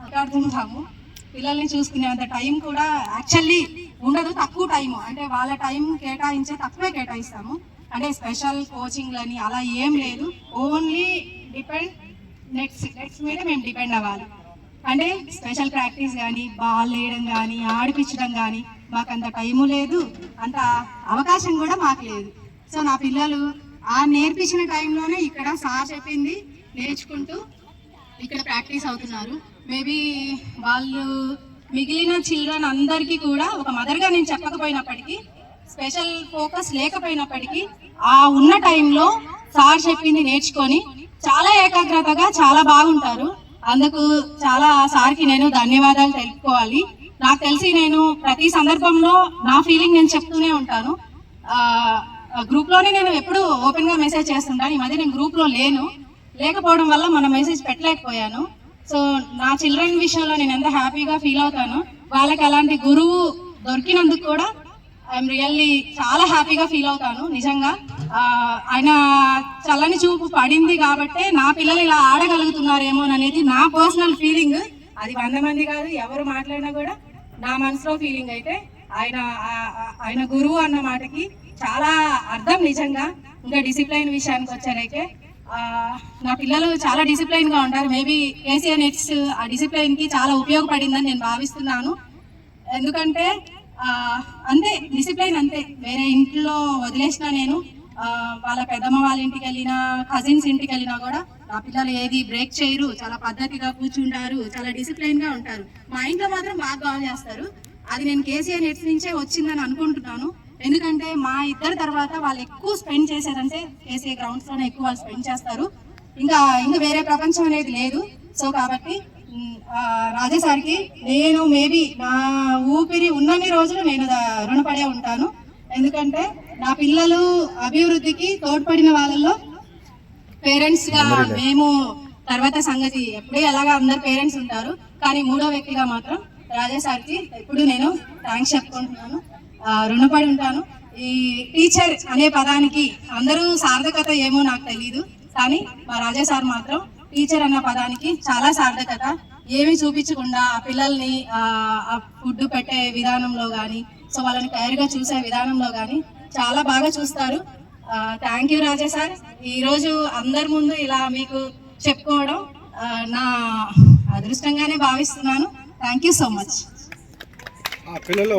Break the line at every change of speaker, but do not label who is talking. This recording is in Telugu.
మాట్లాడుతుంటాము పిల్లల్ని చూసుకునేంత టైం కూడా యాక్చువల్లీ ఉండదు తక్కువ టైము. అంటే వాళ్ళ టైం కేటాయించే తక్కువే కేటాయిస్తాము. అంటే స్పెషల్ కోచింగ్లని అలా ఏం లేదు. ఓన్లీ డిపెండ్ నెట్స్ నెట్స్ మీద మేము డిపెండ్ అవ్వాలి. అంటే స్పెషల్ ప్రాక్టీస్ కానీ బాల్ వేయడం కానీ ఆడిపించడం కానీ మాకు అంత టైము లేదు. అంత అవకాశం కూడా మాకు లేదు. సో నా పిల్లలు ఆ నేర్పించిన టైంలోనే ఇక్కడ సార్ చెప్పింది నేర్చుకుంటూ ఇక్కడ ప్రాక్టీస్ అవుతున్నారు. మేబీ వాళ్ళు మిగిలిన చిల్డ్రన్ అందరికీ కూడా ఒక మదర్గా నేను చెప్పకపోయినప్పటికీ స్పెషల్ ఫోకస్ లేకపోయినప్పటికీ ఆ ఉన్న టైంలో సార్ చెప్పింది నేర్చుకొని చాలా ఏకాగ్రతగా చాలా బాగుంటారు. అందుకు చాలా సార్కి నేను ధన్యవాదాలు తెలుపుకోవాలి. నాకు తెలిసి నేను ప్రతి సందర్భంలో నా ఫీలింగ్ నేను చెప్తూనే ఉంటాను. గ్రూప్లోనే నేను ఎప్పుడు ఓపెన్గా మెసేజ్ చేస్తుంటాను. ఈ మధ్య నేను గ్రూప్లో లేను. లేకపోవడం వల్ల మన మెసేజ్ పెట్టలేకపోయాను. సో నా చిల్డ్రన్ విషయంలో నేను ఎంత హ్యాపీగా ఫీల్ అవుతాను వాళ్ళకి అలాంటి గురువు దొరికినందుకు కూడా ఐఎమ్ రియల్లీ చాలా హ్యాపీగా ఫీల్ అవుతాను నిజంగా. ఆయన చల్లని చూపు పడింది కాబట్టే నా పిల్లలు ఇలా ఆడగలుగుతున్నారేమో అనేది నా పర్సనల్ ఫీలింగ్ అది వంద మంది కాదు ఎవరు మాట్లాడినా కూడా నా మనసులో ఫీలింగ్ అయితే ఆయన ఆయన గురువు అన్న మాటకి చాలా అర్థం నిజంగా. ఇంకా డిసిప్లైన్ విషయానికి వచ్చారైతే నా పిల్లలు చాలా డిసిప్లైన్గా ఉంటారు. మేబీ కేసీఆర్ నెట్స్ ఆ డిసిప్లైన్కి చాలా ఉపయోగపడిందని నేను భావిస్తున్నాను. ఎందుకంటే అంతే డిసిప్లైన్ అంతే. వేరే ఇంట్లో వదిలేసిన నేను వాళ్ళ పెద్దమ్మ వాళ్ళ ఇంటికి వెళ్ళినా కజిన్స్ ఇంటికి వెళ్ళినా కూడా నా పిల్లలు ఏది బ్రేక్ చేయరు. చాలా పద్ధతిగా కూర్చుంటారు. చాలా డిసిప్లైన్గా ఉంటారు. మా ఇంట్లో మాత్రం బాగా బాగా చేస్తారు. అది నేను కేసీఆర్ నెట్స్ నుంచే వచ్చిందని అనుకుంటున్నాను. ఎందుకంటే మా ఇద్దరు తర్వాత వాళ్ళు ఎక్కువ స్పెండ్ చేసేదంటే గ్రౌండ్స్లోనే ఎక్కువ వాళ్ళు స్పెండ్ చేస్తారు. ఇంకా ఇంకా వేరే ప్రపంచం అనేది లేదు. సో కాబట్టి రాజా సార్కి నేను మేబీ నా ఊపిరి ఉన్నన్ని రోజులు నేను రుణపడే ఉంటాను. ఎందుకంటే నా పిల్లలు అభివృద్ధికి తోడ్పడిన వాళ్ళలో పేరెంట్స్గా మేము తర్వాత సంగతి ఎప్పుడే అలాగా అందరు పేరెంట్స్ ఉంటారు. కానీ మూడో వ్యక్తిగా మాత్రం రాజా సార్కి ఎప్పుడు నేను థ్యాంక్స్ చెప్పుకుంటున్నాను. రుణపడి ఉంటాను. ఈ టీచర్ అనే పదానికి అందరూ సార్థకత ఏమో నాకు తెలియదు కానీ మా రాజా సార్ మాత్రం టీచర్ అన్న పదానికి చాలా సార్థకత. ఏమీ చూపించకుండా ఆ పిల్లల్ని ఆ ఫుడ్ పెట్టే విధానంలో కానీ సో వాళ్ళని కేర్గా చూసే విధానంలో కానీ చాలా బాగా చూస్తారు. Thank you Raja sir. ఈరోజు అందరి ముందు ఇలా మీకు చెప్పుకోవడం నా అదృష్టంగానే భావిస్తున్నాను. Thank you so much.
పిల్లలు